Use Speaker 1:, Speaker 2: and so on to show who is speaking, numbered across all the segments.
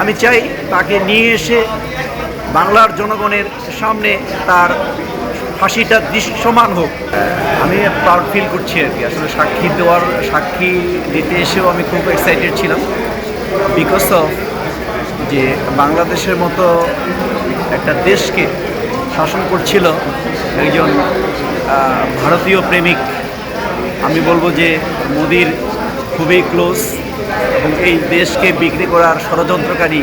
Speaker 1: আমি চাই তাকে নিয়ে এসে বাংলার জনগণের সামনে তার ফাঁসিটা দৃশ্যমান হোক। আমি প্রাউড ফিল করছি আর কি। আসলে সাক্ষী দেওয়ার, সাক্ষী দিতে এসেও আমি খুব এক্সাইটেড ছিলাম বিকজ অফ যে বাংলাদেশের মতো একটা দেশকে শাসন করছিল একজন ভারতীয় প্রেমিক। আমি বলব যে মোদির খুবই ক্লোজ এবং এই দেশকে বিক্রি করার ষড়যন্ত্রকারী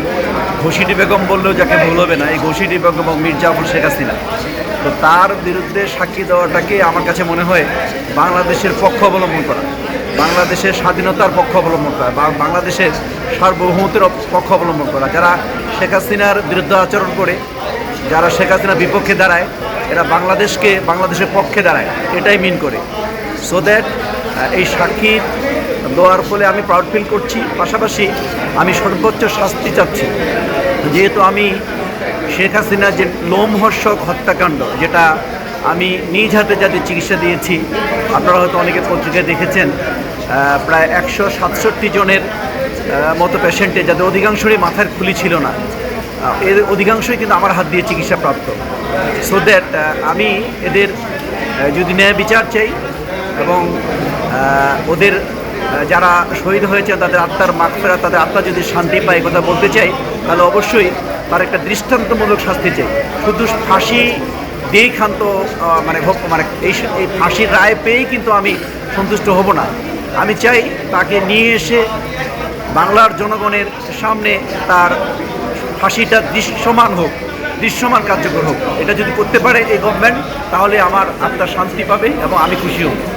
Speaker 1: ঘোষিটি বেগম বললেও যাকে ভুল হবে না, এই ঘোষিটি বেগম এবং মির্জাফর শেখ হাসিনা। তো তার বিরুদ্ধে সাক্ষী দেওয়াটাকে আমার কাছে মনে হয় বাংলাদেশের পক্ষ অবলম্বন করা, বাংলাদেশের স্বাধীনতার পক্ষ অবলম্বন করা বা বাংলাদেশের সার্বভৌমত্বের পক্ষ অবলম্বন করা। যারা শেখ হাসিনার বিরুদ্ধে আচরণ করে, যারা শেখ হাসিনার বিপক্ষে দাঁড়ায়, এরা বাংলাদেশকে, বাংলাদেশের পক্ষে দাঁড়ায়, এটাই মিন করে। সো দ্যাট এই সাক্ষী দেওয়ার ফলে আমি প্রাউড ফিল করছি। পাশাপাশি আমি সর্বোচ্চ শাস্তি চাচ্ছি। যেহেতু আমি শেখ হাসিনার যে লোমহর্ষক হত্যাকাণ্ড, যেটা আমি নিজ হাতে যাদের চিকিৎসা দিয়েছি, আপনারা হয়তো অনেকে পত্রিকায় দেখেছেন প্রায় একশো সাতষট্টি জনের মতো পেশেন্টে যাদের অধিকাংশই মাথার খুলি ছিল না। এদের অধিকাংশই কিন্তু আমার হাত দিয়ে চিকিৎসাপ্রাপ্ত। সো দ্যাট আমি এদের যদি ন্যায় বিচার চাই এবং ওদের যারা শহীদ হয়েছে, তাদের আত্মার মাগফেরা তাদের আত্মা যদি শান্তি পায় কথা বলতে চাই, তাহলে অবশ্যই তার একটা দৃষ্টান্তমূলক শাস্তি চাই। শুধু ফাঁসি দিয়েই ক্ষান্ত মানে ভোগ মানে এই এই ফাঁসির রায় পেয়েই কিন্তু আমি সন্তুষ্ট হব না। আমি চাই তাকে নিয়ে এসে বাংলার জনগণের সামনে তার ফাঁসিটা দৃশ্যমান হোক, দৃশ্যমান কার্যকর হোক। এটা যদি করতে পারে এই গভর্নমেন্ট তাহলে আমার আত্মা শান্তি পাবে এবং আমি খুশি হব।